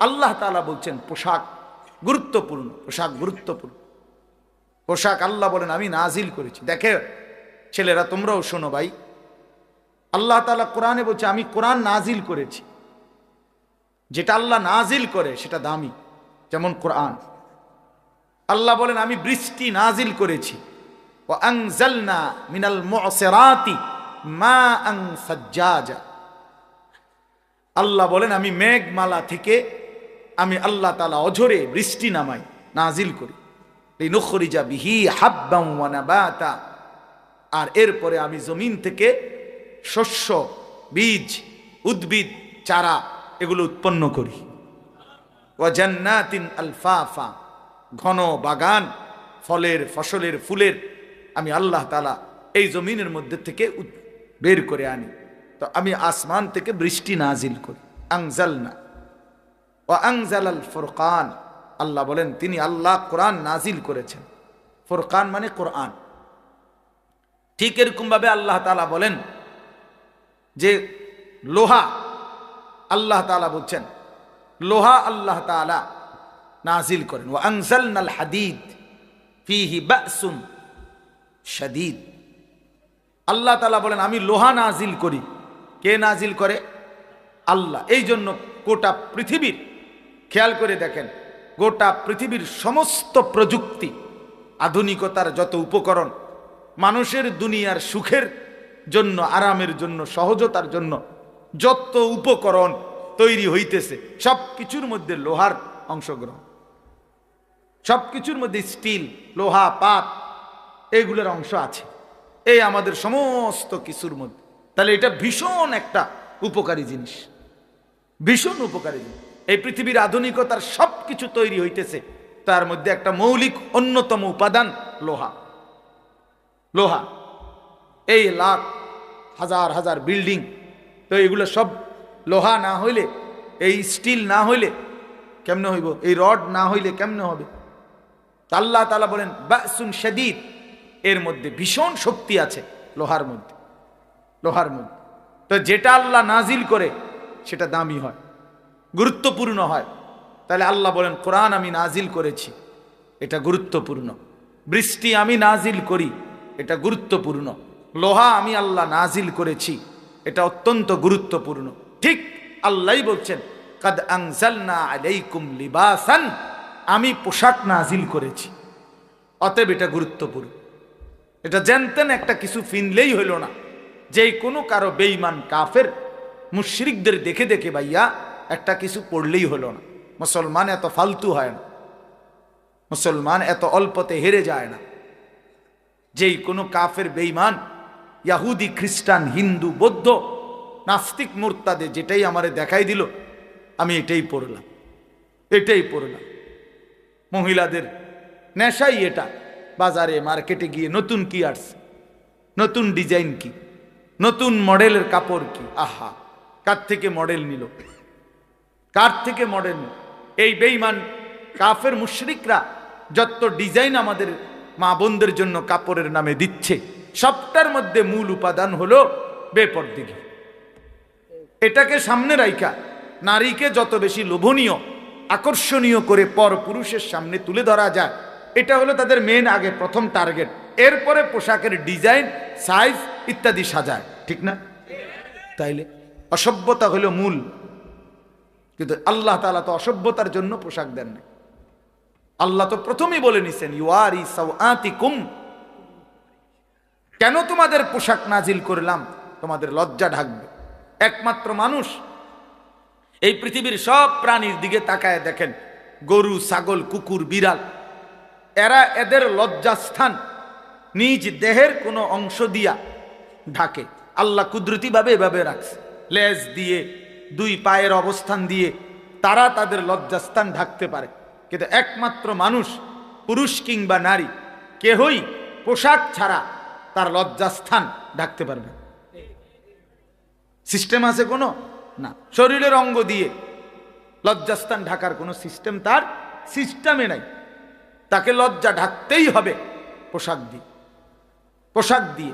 আল্লাহ তাআলা বলছেন পোশাক গুরুত্বপূর্ণ পোশাক গুরুত্বপূর্ণ। পোশাক আল্লাহ বলেন, আমি নাজিল করেছি। দেখে ছেলেরা, তোমরাও শোনো ভাই। আল্লাহ তাআলা কোরআনে বলছে, আমি কোরআন নাজিল করেছি। যেটা আল্লাহ নাজিল করে, সেটা দামি, যেমন কোরআন। আল্লাহ বলেন, আমি বৃষ্টি নাজিল করেছি। ও আংজালনা মিনাল মুসেরাতি মা আং সাজ্জাজা। আল্লাহ বলেন, আমি মেঘমালা থেকে আমি আল্লাহ তালা অঝরে বৃষ্টি নামাই, নাজিল করি। নখরিজা বিহি নাবাতা। আর এরপরে আমি জমিন থেকে শস্য, বীজ, উদ্ভিদ, চারা এগুলো উৎপন্ন করি। ও জান্নাতিন আলফাফা, ঘন বাগান, ফলের, ফসলের, ফুলের আমি আল্লাহ তালা এই জমিনের মধ্যে থেকে বের করে আনি। তো আমি আসমান থেকে বৃষ্টি নাজিল করি। আংজাল না ও আংজাল আল ফুরকান। আল্লাহ বলেন, তিনি আল্লাহ কোরআন নাজিল করেছেন। ফুরকান মানে কোরআন। ঠিক এরকম ভাবে আল্লাহ তালা বলেন যে লোহা আল্লাহ তালা বলছেন, লোহা আল্লাহ তালা নাজিল করেন। ও আনজালনাল হাদিদ ফিহি বাসুন শাদীদ। আল্লাহ তালা বলেন, আমি লোহা নাজিল করি। কে নাজিল করে? আল্লাহ। এই জন্য গোটা পৃথিবীর খেয়াল করে দেখেন, গোটা পৃথিবীর সমস্ত প্রযুক্তি, আধুনিকতার যত উপকরণ, মানুষের দুনিয়ার সুখের জন্য, আরামের জন্য, সহজতার জন্য যত উপকরণ তৈরি হইতেছে সব কিছুর মধ্যে লোহার অংশগ্রহণ সব কিছুর মধ্যে স্টিল, লোহা পাত এগুলোর অংশ আছে। এই আমাদের সমস্ত কিছুর মধ্যে। তাহলে এটা ভীষণ একটা উপকারী জিনিস। ভীষণ উপকারী জিনিস। এই পৃথিবীর আধুনিকতার সব কিছু তৈরি হইতেছে। তার মধ্যে একটা মৌলিক অন্যতম উপাদান লোহা। লোহা। এই লাখ, হাজার হাজার বিল্ডিং। তো এগুলো সব লোহা না হইলে, এই স্টিল না হইলে কেমনে হইব? এই রড না হইলে কেমনে হবে? তা আল্লাহ তালা বলেন, বাসুন শদীদ। এর মধ্যে ভীষণ শক্তি আছে লোহার মধ্যে। লোহার মধ্যে। তো যেটা আল্লাহ নাজিল করে, সেটা দামি হয়। গুরুত্বপূর্ণ হয়। তাহলে আল্লাহ বলেন, কোরআন আমি নাজিল করেছি, এটা গুরুত্বপূর্ণ। বৃষ্টি আমি নাজিল করি, এটা গুরুত্বপূর্ণ। লোহা আমি আল্লাহ নাজিল করেছি, এটা অত্যন্ত গুরুত্বপূর্ণ। ঠিক আল্লাহই বলছেন, কাদ আলাইকুম লিবাসান, আমি পোশাক নাজিল করেছি। অতএব এটা গুরুত্বপূর্ণ। এটা জানতেন একটা কিছু ফিনলেই হইল না। যে কোনো কারও বেঈমান কাফের, মুশরিকদের দেখে দেখে ভাইয়া একটা কিছু পড়লেই হলো না। মুসলমান এত ফালতু হয় না। মুসলমান এত অল্পতে হেরে যায় না। যেই কোনো কাফের বেইমান ইয়াহুদি, খ্রিস্টান, হিন্দু, বৌদ্ধ, নাস্তিক, মোর্তাদে যেটাই আমারে দেখাই দিল, আমি এটাই পড়লাম। এটাই পড়লাম। মহিলাদের নেশাই এটা। বাজারে মার্কেটে গিয়ে নতুন কি আসছে? নতুন ডিজাইন কি? নতুন মডেলের কাপড় কি? আহা, কার থেকে মডেল নিল? কার থেকে মডেল এই বেইমান কাফের মুশরিকরা যত ডিজাইন আমাদের মা বোনদের জন্য কাপড়ের নামে দিচ্ছে, সবটার মধ্যে মূল উপাদান হলো বেপরদিগি। এটাকে সামনে রাইখা, নারীকে যত বেশি লোভনীয়, আকর্ষণীয় করে পর পুরুষের সামনে তুলে ধরা যায়, এটা হলো তাদের মেন আগে প্রথম টার্গেট এরপরে পোশাকের ডিজাইন সাইজ ইত্যাদি সাজায়, ঠিক না? তাইলে অসভ্যতা হলো মূল। কিন্তু আল্লাহ তালা তো অসভ্যতার জন্য পোশাক দেন না আল্লাহ তো প্রথমেই বলে নিছেন ইউআরি সাউআতি কুম কেন তোমাদের পোশাক নাজিল করলাম? তোমাদের লজ্জা ঢাকবে। একমাত্র মানুষ এই পৃথিবীর সব প্রাণীর দিকে তাকায় দেখেন, গরু, ছাগল, কুকুর, বিড়াল। এরা এদের লজ্জাস্থান, নিজ দেহের কোনো অংশ দিয়া ঢাকে। আল্লাহ কুদরতিভাবে এভাবে রাখছে। লেজ দিয়ে দুই পায়ের অবস্থান দিয়ে তারা তাদের লজ্জাস্থান ঢাকতে পারে। কিন্তু একমাত্র মানুষ, পুরুষ কিংবা নারী, কেহই পোশাক ছাড়া তার লজ্জাস্থান ঢাকতে পারবে সিস্টেম আছে কোনো? না। শরীরের অঙ্গ দিয়ে লজ্জাস্থান ঢাকার কোনো সিস্টেম তার সিস্টেমে নাই। তাকে লজ্জা ঢাকতেই হবে পোশাক দিয়ে। পোশাক দিয়ে।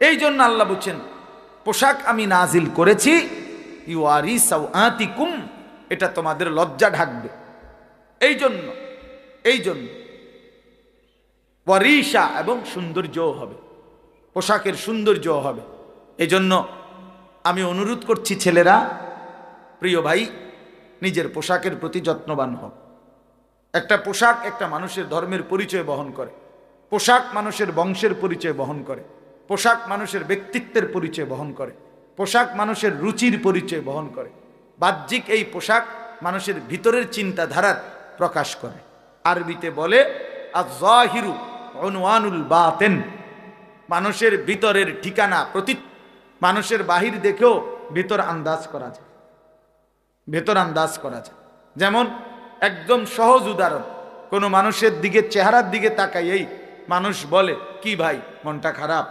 এই জন্য আল্লাহ বলছেন, পোশাক আমি নাজিল করেছি ইউ আর কুম এটা তোমাদের লজ্জা ঢাকবে। এই জন্য এই জন্য ওয়ারিসা এবং সৌন্দর্যও হবে, পোশাকের সৌন্দর্যও হবে। এই জন্য আমি অনুরোধ করছি ছেলেরা, প্রিয় ভাই, নিজের পোশাকের প্রতি যত্নবান হোক একটা পোশাক একটা মানুষের ধর্মের পরিচয় বহন করে। পোশাক মানুষের বংশের পরিচয় বহন করে। পোশাক মানুষের ব্যক্তিত্বের পরিচয় বহন করে। পোশাক মানুষের রুচির পরিচয় বহন করে। বাহ্যিক এই পোশাক মানুষের ভিতরের চিন্তাধারার প্রকাশ করে। আরবিতে বলে আজহিরু অনুয়ানুল বাতেন। মানুষের ভিতরের ঠিকানা প্রতি মানুষের বাহির দেখেও ভিতর আন্দাজ করা যায়। ভেতর আন্দাজ করা যায়। যেমন, একদম সহজ উদাহরণ, কোনো মানুষের দিকে, চেহারার দিকে তাকাইয়েই মানুষ বলে, কি ভাই, মনটা খারাপ?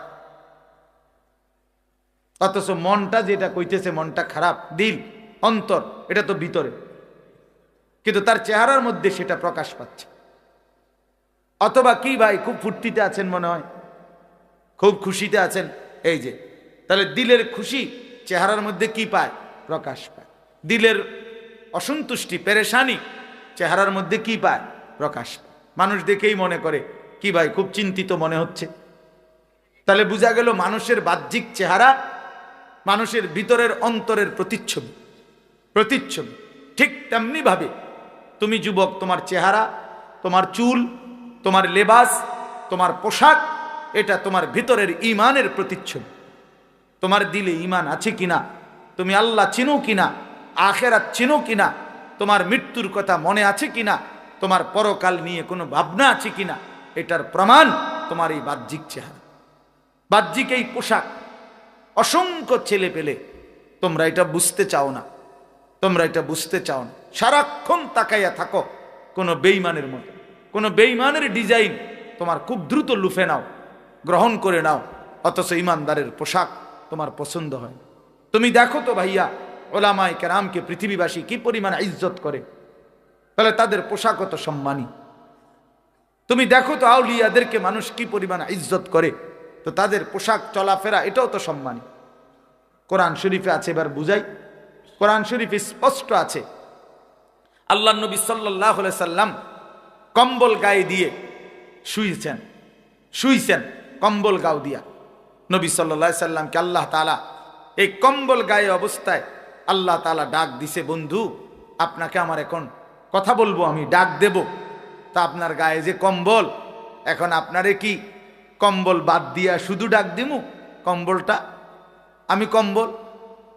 অথচ মনটা যেটা কইতেছে, মনটা খারাপ, দিল, অন্তর, এটা তো ভিতরে। কিন্তু তার চেহারার মধ্যে সেটা প্রকাশ পাচ্ছে। অথবা কি ভাই, খুব ফুর্তিতে আছেন মনে হয়? খুব খুশিতে আছেন? এই যে, তাহলে দিলের খুশি চেহারার মধ্যে কি পায়? প্রকাশ পায়। দিলের অসন্তুষ্টি, পেরেশানি চেহারার মধ্যে কি পায়? প্রকাশ পায়। মানুষ দেখেই মনে করে, কি ভাই, খুব চিন্তিত মনে হচ্ছে। তাহলে বোঝা গেল মানুষের বাহ্যিক চেহারা মানুষের ভিতরের অন্তরের প্রতিচ্ছবি। প্রতিচ্ছবি। ঠিক তেমনি ভাবে তুমি যুবক, তোমার চেহারা, তোমার চুল, তোমার লেবাস, তোমার পোশাক, এটা তোমার ভিতরের ইমানের প্রতিচ্ছবি। তোমার দিলে ইমান আছে কিনা? তুমি আল্লাহ চিনো কিনা? আখেরাত চিনো কিনা? তোমার মৃত্যুর কথা মনে আছে কিনা? তোমার পরকাল নিয়ে কোনো ভাবনা আছে কিনা? এটার প্রমাণ তোমার এই বাহ্যিক চেহারা। বাহ্যিক এই পোশাক অসংখ্য ছেলে পেলে, তোমরা এটা বুঝতে চাও না। তোমরা এটা বুঝতে চাও না। সারাক্ষণ তাকাইয়া থাকো, কোনো বেইমানের মতো। কোনো বেইমানের ডিজাইন তোমার খুব দ্রুত লুফে নাও, গ্রহণ করে নাও, অথচ ইমানদারের পোশাক তোমার পছন্দ হয় তুমি দেখো তো ভাইয়া, ওলামায় কেরামকে পৃথিবীবাসী কি পরিমাণ ইজ্জত করে। তাহলে তাদের পোশাক তো সম্মানী। তুমি দেখো তো আউলিয়াদেরকে মানুষ কি পরিমাণ ইজ্জত করে। তো তাদের পোশাক চলাফেরা, এটাও তো সম্মানী। কোরআন শরীফে আছে, এবার বুঝাই। কোরআন শরীফে স্পষ্ট আছে। আল্লাহ নবী সাল্লাহ সাল্লাম কম্বল গায়ে দিয়ে শুয়েছেন শুইছেন কম্বল গাও দিয়া। নবী সাল্লা সাল্লামকে আল্লাহ তালা এই কম্বল গায়ে অবস্থায় আল্লাহ তালা ডাক দিছে, বন্ধু, আপনাকে আমার এখন কথা বলব, আমি ডাক দেব। তা আপনার গায়ে যে কম্বল, এখন আপনারে কি কম্বল বাদ দিয়া শুধু ডাক দিমু? কম্বলটা? আমি কম্বল?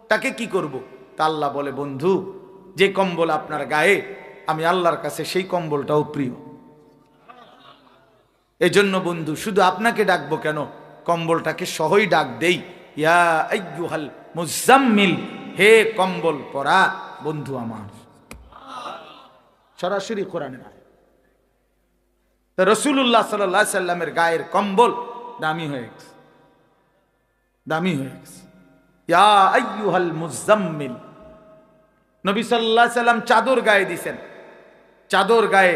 তাকে কি করব? তা আল্লাহ বলে, বন্ধু, যে কম্বল আপনার গায়ে, আমি আল্লাহর কাছে সেই কম্বলটাও প্রিয়। এজন্য বন্ধু, শুধু আপনাকে ডাকবো কেন? কম্বলটাকে সহই ডাক দেই। ইয়া আইয়ুহাল মুজাম্মিল, হে কম্বল পরা বন্ধু আমার। সরাসরি কোরআনের আয়াত রসুল্লাহ সাল্লাহ সাল্লামের গায়ের কম্বল দামি হয়ে গেছে। দামি হয়ে গেছে। চাদর গায়ে দিছেন। চাদর গায়ে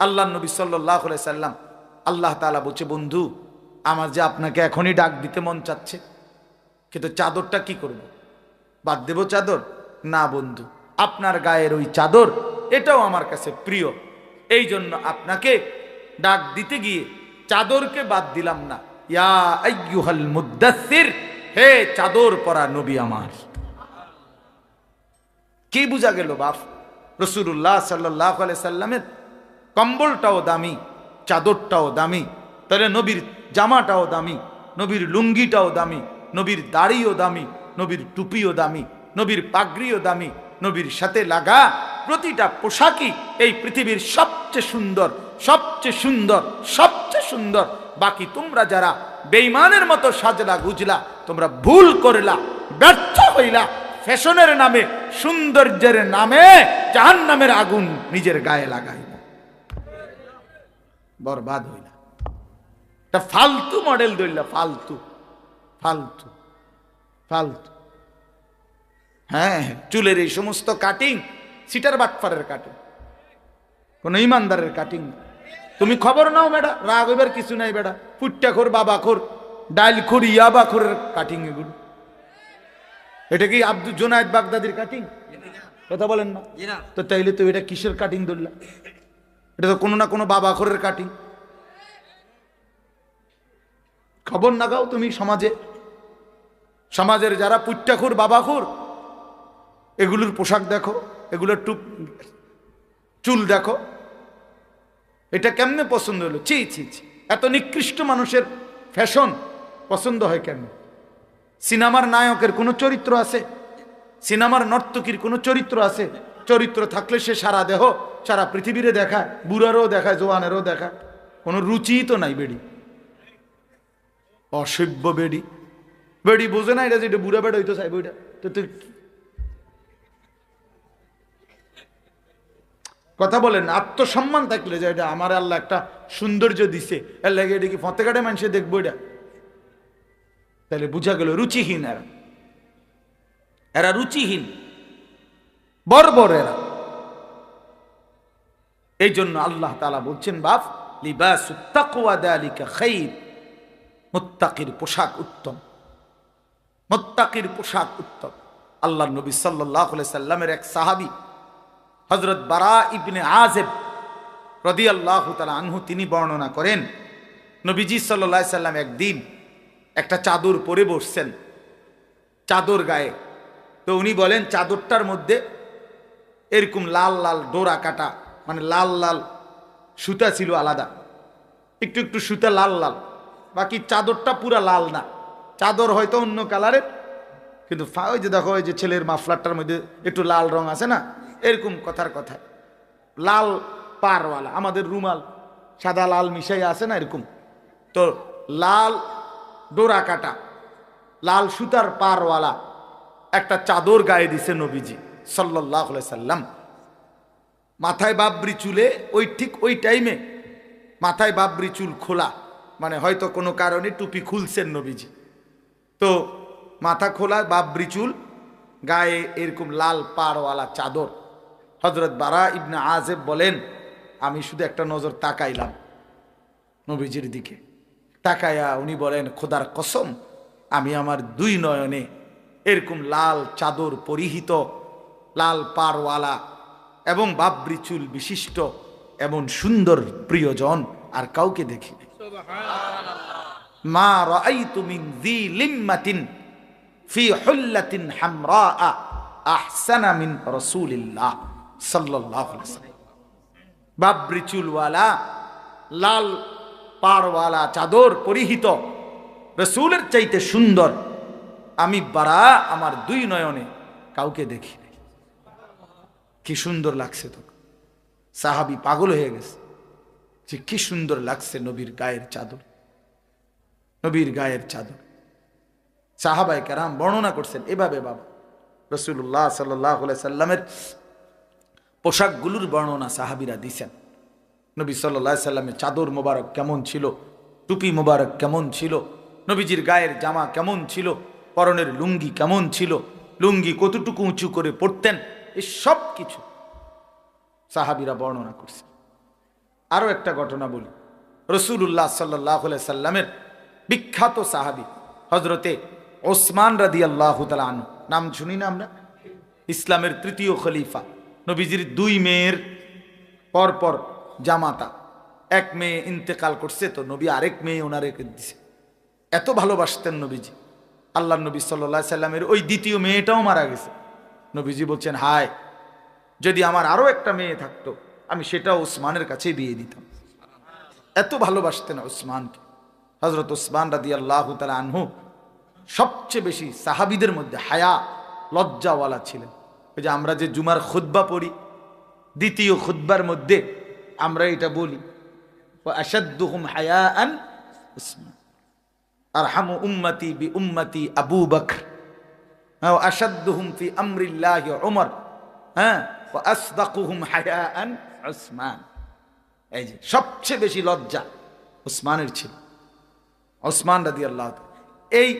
আল্লাহ নবী সাল্লাম, আল্লাহ বলছে, বন্ধু, আমার যে আপনাকে এখনই ডাক দিতে মন চাচ্ছে, কিন্তু চাদরটা কি করব? বাদ দেব চাদর? না বন্ধু, আপনার গায়ের ওই চাদর, এটাও আমার কাছে প্রিয়। এই জন্য আপনাকে ডাক দিতে গিয়ে চাদরকে বাদ দিলাম না। ইয়া হে চাদর পরা নবী আমার। কি বুঝা গেল বাপ? রসুল্লাহ সাল্লাহ সাল্লামের কম্বলটাও দামি, চাদরটাও দামি, তাহলে নবীর জামাটাও দামি, নবীর লুঙ্গিটাও দামি, নবীর দাড়িও দামি, নবীর টুপিও দামি, নবীর পাগড়িও দামি, নবীর সাথে লাগা প্রতিটা পোশাকই এই পৃথিবীর সবচেয়ে সুন্দর সবচেয়ে সুন্দর সবচেয়ে সুন্দর। বাকি তোমরা যারা বেইমানের মতো সাজলা গুজলা, তোমরা ভুল করলা, ব্যর্থ হইলা, ফ্যাশনের নামে, সৌন্দর্যের নামে জাহান নামের আগুন নিজের গায়ে লাগাই বরবাদ হইলা। তা ফালতু মডেল ধরলা, ফালতু ফালতু ফালতু। হ্যাঁ চুলের এই সমস্ত কাটিং সিটার বাটফারের কাটিং কোন ইমানদারের কাটিং তুমি খবর নাও বেটা রাগ হইবার কিছু নাই বেটা। ফুটটা খোর বাবা খোর ডাইল খোর ইয়াবা খোরের কাটিং এগুলো। এটা কি আব্দুল জোনায়দ বাগদাদির কাটিং কথা বলেন না। তো তাইলে তো এটা কিসের কাটিং ধরলা? এটা তো কোনো না কোনো বাবা খরের কাটিং খবর না গাও তুমি সমাজে। সমাজের যারা পুট্টাখুর বাবাখুর এগুলোর পোশাক দেখো এগুলোর টুপ চুল দেখো। এটা কেমনে পছন্দ হলো? ছি ছি ছি। এত নিকৃষ্ট মানুষের ফ্যাশন পছন্দ হয় কেন? সিনেমার নায়কের কোনো চরিত্র আছে? সিনেমার নর্তকীর কোনো চরিত্র আছে? চরিত্র থাকলে সে সারা দেহ সারা পৃথিবীরে দেখায়, বুড়ারও দেখায়, জোয়ানেরও দেখায়। কোনো রুচিই তো নাই বেড়ি। অসভ্য বেড়ি। বেড়ি বোঝে না এটা যেটা বুড়া বেড়া হইতো চাইব এটা। তো তুই কথা বলেন, আত্মসম্মান থাকলে যে এটা আমার আল্লাহ একটা সৌন্দর্য দিছে। লাগে এটা কি ফতে কাটে মানুষে দেখব এটা? তাহলে বুঝা গেল, রুচিহীন এরা। এরা রুচিহীন। বর্বর এরা। এই জন্য আল্লাহ তালা বলছেন, বাপ, লিবাস মুত্তাকির পোশাক উত্তম। মুত্তাকির পোশাক উত্তম। আল্লাহ নবী সাল্লাহ সাল্লামের এক সাহাবি হজরত বারা ইবনে আজেব রদি আল্লাহ তালা আনহু তিনি বর্ণনা করেন, নবীজি সাল্লা সাল্লাম একদিন একটা চাদর পরে বসছেন, চাদর গায়ে। তো উনি বলেন, চাদরটার মধ্যে এরকম লাল লাল ডোরা কাটা মানে লাল লাল সুতা ছিল আলাদা, একটু একটু সুতা লাল লাল, বাকি চাদরটা পুরা লাল না, চাদর হয়তো অন্য কালারের কিন্তু ওই যে দেখো, ওই যে ছেলের মাফলারটার মধ্যে একটু লাল রং আছে না এরকম কথার কথা। লাল পারওয়ালা আমাদের রুমাল, সাদা লাল মিশাই আছে না এরকম? তো লাল ডোরা কাটা, লাল সুতার পারওয়ালা একটা চাদর গায়ে দিছে নবীজি সাল্লাহ সাল্লাম। মাথায় বাবরি চুলে, ওই ঠিক ওই টাইমে মাথায় বাবরি চুল খোলা মানে হয়তো কোনো কারণে টুপি খুলছেন নবীজি। তো মাথা খোলা, বাবরি চুল, গায়ে এরকম লাল পাড়ওয়ালা চাদর। হজরত বারা ইবনে আজেব বলেন, আমি শুধু একটা নজর তাকাইলাম নবীজির দিকে। তাকায়া উনি বলেন, খোদার কসম, আমি আমার দুই নয়নে এরকম লাল চাদর পরিহিত, লাল পারওয়ালা এবং বাবরি চুল বিশিষ্ট এমন সুন্দর প্রিয়জন আর কাউকে দেখিনি। মা রাআইতু মিন ফি হামরা আহসানা মিন রাসূলিল্লাহ। ওয়াসাল্লাম বাবরি চুলওয়ালা, লাল পাড়ওয়ালা চাদর পরিহিত, রসুলের চাইতে সুন্দর। আমি বারা আমার দুই নয়নে কাউকে দেখি কি সুন্দর লাগছে তো সাহাবি পাগল হয়ে গেছে। যে কি সুন্দর লাগছে নবীর গায়ের চাদর। নবীর গায়ের চাদর। সাহাবাই কারাম বর্ণনা করছেন, এভাবে বাবা। রসুল্লাহ সাল্লাহ সাল্লামের পোশাকগুলোর বর্ণনা সাহাবিরা দিছেন। নবী সাল্লাহ সাল্লামের চাদর মোবারক কেমন ছিল? টুপি মোবারক কেমন ছিল? নবীজির গায়ের জামা কেমন ছিল? পরনের লুঙ্গি কেমন ছিল? লুঙ্গি কতটুকু উঁচু করে পড়তেন এই সব কিছু সাহাবিরা বর্ণনা করছে আরও একটা ঘটনা বলি। রসুল্লাহ সাল্লাহ সাল্লামের বিখ্যাত সাহাবি হজরতে ওসমান রাদি আল্লাহ আনু নাম শুনি না আমরা? ইসলামের তৃতীয় খলিফা। নবীজির দুই মেয়ের পরপর জামাতা। এক মেয়ে ইন্তেকাল করছে, তো নবী আরেক মেয়ে ওনার দিছে। এত ভালোবাসতেন নবীজি। আল্লাহ নবী সাল্লাহ সাল্লামের ওই দ্বিতীয় মেয়েটাও মারা গেছে। নবীজি বলছেন, হায়, যদি আমার আরও একটা মেয়ে থাকতো, আমি সেটা ওসমানের কাছেই বিয়ে দিতাম। এত ভালোবাসতেন ওসমানকে হজরত ওসমান রাদি আল্লাহ তালা আনহু সবচেয়ে বেশি সাহাবিদের মধ্যে হায়া, লজ্জাওয়ালা ছিলেন। যে আমরা যে জুমার খুদ্া পড়ি, দ্বিতীয় খুদ্বার মধ্যে আমরা এটা বলি বি আবু হ্যাঁ ফি ওমর হ্যাঁ হায়া উসমান। এই যে সবচেয়ে বেশি লজ্জা উসমানের ছিল। ওসমান রাদি আল্লাহ এই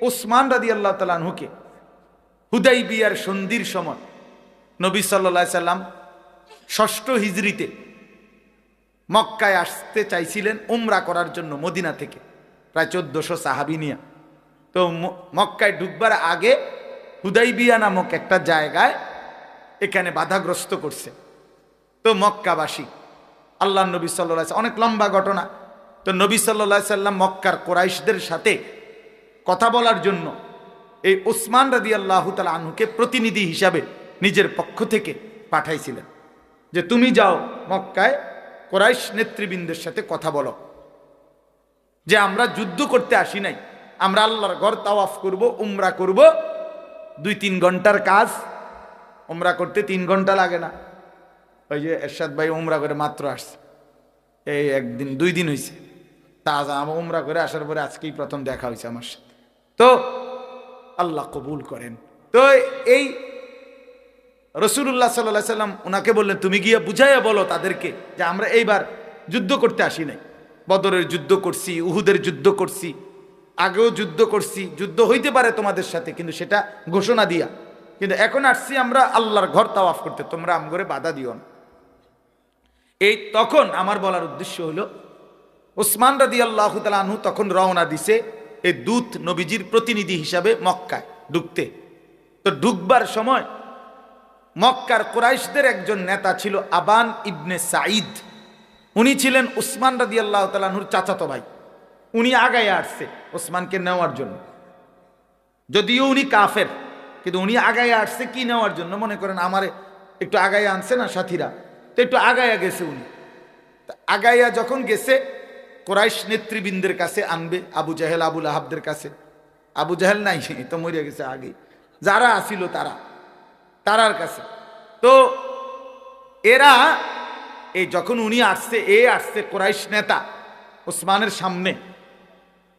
ওসমান রাদি আল্লাহ তালানহুকে হুদাই বিয়ার সন্ধির সময় নবী সাল্লা সাল্লাম ষষ্ঠ হিজড়িতে মক্কায় আসতে চাইছিলেন উমরা করার জন্য মদিনা থেকে, প্রায় চোদ্দশো সাহাবি নিয়া। তো মক্কায় ঢুকবার আগে হুদাইবিয়া নামক একটা জায়গায় এখানে বাধাগ্রস্ত করছে। তো মক্কাবাসী আল্লাহ নবী সাল্লাহ অনেক লম্বা ঘটনা। তো নবী সাল্লাহ সাল্লাম মক্কার কোরাইশদের সাথে কথা বলার জন্য এই ওসমান রাদি আল্লাহ তালা আনহুকে প্রতিনিধি হিসাবে নিজের পক্ষ থেকে পাঠাইছিলেন যে তুমি যাও মক্কায় কোরাইশ নেতৃবৃন্দের সাথে কথা বলো। যে আমরা যুদ্ধ করতে আসি নাই, আমরা আল্লাহর ঘর তাওয়াফ করব, উমরা করব, দুই তিন ঘণ্টার কাজ, উমরা করতে তিন ঘণ্টা লাগে না। ওই যে এরশাদ ভাই উমরা করে মাত্র আসছে। এই একদিন, দুই দিন হয়েছে তাজা আমার উমরা করে আসার পরে আজকেই প্রথম দেখা হয়েছে আমার সাথে। তো আল্লাহ কবুল করেন। তো এই রসুল্লাহ সাল্লাহ সাল্লাম ওনাকে বললেন, তুমি গিয়ে বুঝাইয়া বলো তাদেরকে যে আমরা এইবার যুদ্ধ করতে আসি নাই। বদরের যুদ্ধ করছি, উহুদের যুদ্ধ করছি, আগেও যুদ্ধ করছি, যুদ্ধ হইতে পারে তোমাদের সাথে, কিন্তু সেটা ঘোষণা দিয়া। কিন্তু এখন আসছি আমরা আল্লাহর ঘর তাওয়াফ করতে, তোমরা আম করে বাধা দিও না। এই তখন আমার বলার উদ্দেশ্য হলো, ওসমান রাদি আল্লাহ আনহু তখন রওনা দিছে এই দূত নবীজির প্রতিনিধি হিসাবে মক্কায় ঢুকতে তো ঢুকবার সময় মক্কার কোরাইশদের একজন নেতা ছিল আবান ইবনে সাঈদ। উনি ছিলেন উসমান রাদি আল্লাহ তালাহুর চাচাতো ভাই। উনি আগায় আসছে ওসমানকে নেওয়ার জন্য। যদিও উনি কাফের, কিন্তু উনি আগায় আসছে কি নেওয়ার জন্য? মনে করেন, আমারে একটু আগায় আনছে না সাথীরা? তো একটু আগায়া গেছে উনি। আগাইয়া যখন গেছে কোরাইশ নেতৃবৃন্দের কাছে আনবে, আবু জাহেল আবুল আহাবদের কাছে। আবু জাহেল নাই তো মরে গেছে আগে। যারা আসিল তারা, তারার কাছে। তো এরা, এই যখন উনি আসছে, এ আসছে কোরাইশ নেতা ওসমানের সামনে,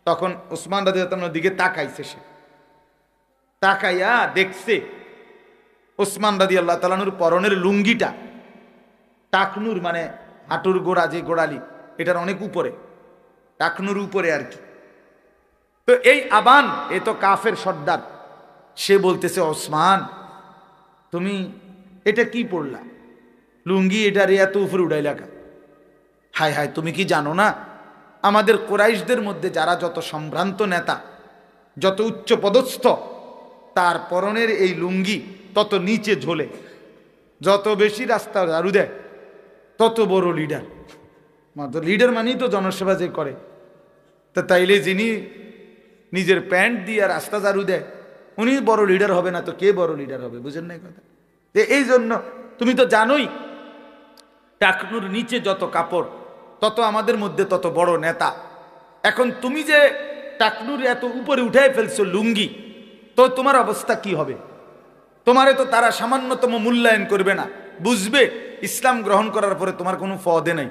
তখন ওসমান রাজি দিকে তাকাইছে সে। তাকাইয়া দেখছে ওসমান রাজি আল্লাহ তালানুর পরনের লুঙ্গিটা, টাকনুর মানে হাঁটুর গোড়া যে গোড়ালি, এটার অনেক উপরে। টাকনুর উপরে আর কি। তো এই আবান, এ তো কাফের সর্দার। সে বলতেছে, ওসমান, তুমি এটা কি পড়লা? লুঙ্গি এটার এত উপরে উড়াইলা কা হায় হায়, তুমি কি জানো না? আমাদের কোরাইশদের মধ্যে যারা যত সম্ভ্রান্ত নেতা, যত উচ্চ পদস্থ, তার পরনের এই লুঙ্গি তত নিচে ঝোলে। যত বেশি রাস্তা ঝাড়ু দেয়, তত বড় লিডার মাত্র লিডার মানেই তো জনসেবা যে করে। তা তাইলে যিনি নিজের প্যান্ট দিয়ে আর রাস্তা ঝাড়ু দেয়, উনি বড় লিডার হবে না তো কে বড় লিডার হবে? বুঝেন না কথা? যে এই জন্য তুমি তো জানোই, টাকনুর নিচে যত কাপড়, তত আমাদের মধ্যে তত বড় নেতা। এখন তুমি যে টাকনুর এত উপরে উঠাই ফেলছো লুঙ্গি, তো তোমার অবস্থা কি হবে? তোমারে তো তারা সামান্যতম মূল্যায়ন করবে না। বুঝবে, ইসলাম গ্রহণ করার পরে তোমার কোনো পদে নাই।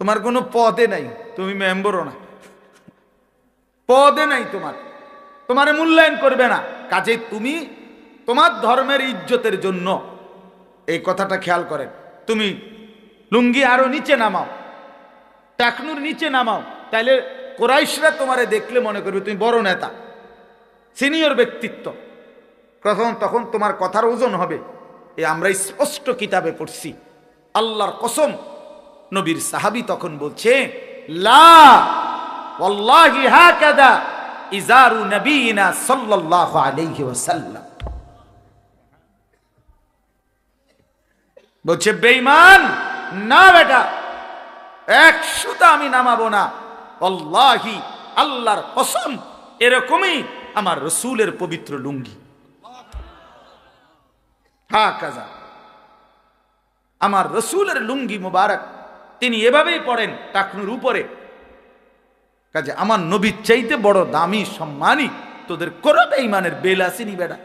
তোমার কোনো পদে নাই, তুমি মেম্বরও না। পদে নাই তোমার। তোমারে মূল্যায়ন করবে না। কাজে তুমি তোমার ধর্মের ইজ্জতের জন্য এই কথাটা খেয়াল করেন। তুমি লুঙ্গি আরও নিচে নামাও, টাকনুর নিচে নামাও, তাইলে কোরাইশরা তোমারে দেখলে মনে করবে তুমি বড় নেতা, সিনিয়র ব্যক্তিত্ব। তখন তখন তোমার কথার ওজন হবে, এ আমরা স্পষ্ট কিতাবে পড়ছি। আল্লাহর কসম নবীর সাহাবি তখন বলছে নবীনা বলছে, বেঈমান, না বেটা, এক সুতা আমি নামাবো না। অল্লাহি আল্লাহর কসম, এরকমই আমার রসুলের পবিত্র লুঙ্গি। হা কাজা আমার রসুলের লুঙ্গি মুবারক তিনি এভাবেই পড়েন টাকনুর উপরে। কাজে আমার নবীর চাইতে বড় দামি, সম্মানী, তোদের করবে ইমানের বেল আসেনি বেটা।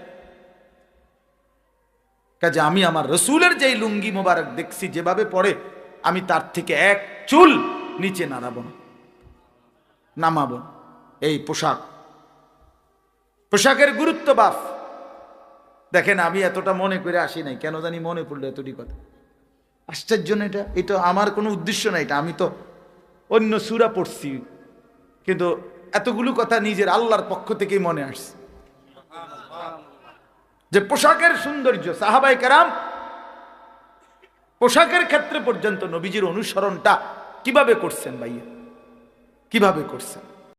কাজে আমি আমার রসুলের যেই লুঙ্গি মোবারক দেখছি, যেভাবে পড়ে, আমি তার থেকে এক চুল নিচে নাড়াবো না, নামাবো এই পোশাক, পোশাকের গুরুত্ব বাফ। দেখেন আমি এতটা মনে করে আসি নাই, কেন জানি মনে পড়ল এতটি কথা। আশ্চর্য না এটা এটা আমার কোনো উদ্দেশ্য না এটা, আমি তো অন্য সুরা পড়ছি, কিন্তু এতগুলো কথা নিজের আল্লাহর পক্ষ থেকেই মনে আসছে। যে পোশাকের সৌন্দর্য সাহাবাই কারাম, পোশাকের ক্ষেত্রে পর্যন্ত নবীজির অনুসরণটা কীভাবে করছেন ভাইয়া? কীভাবে করছেন?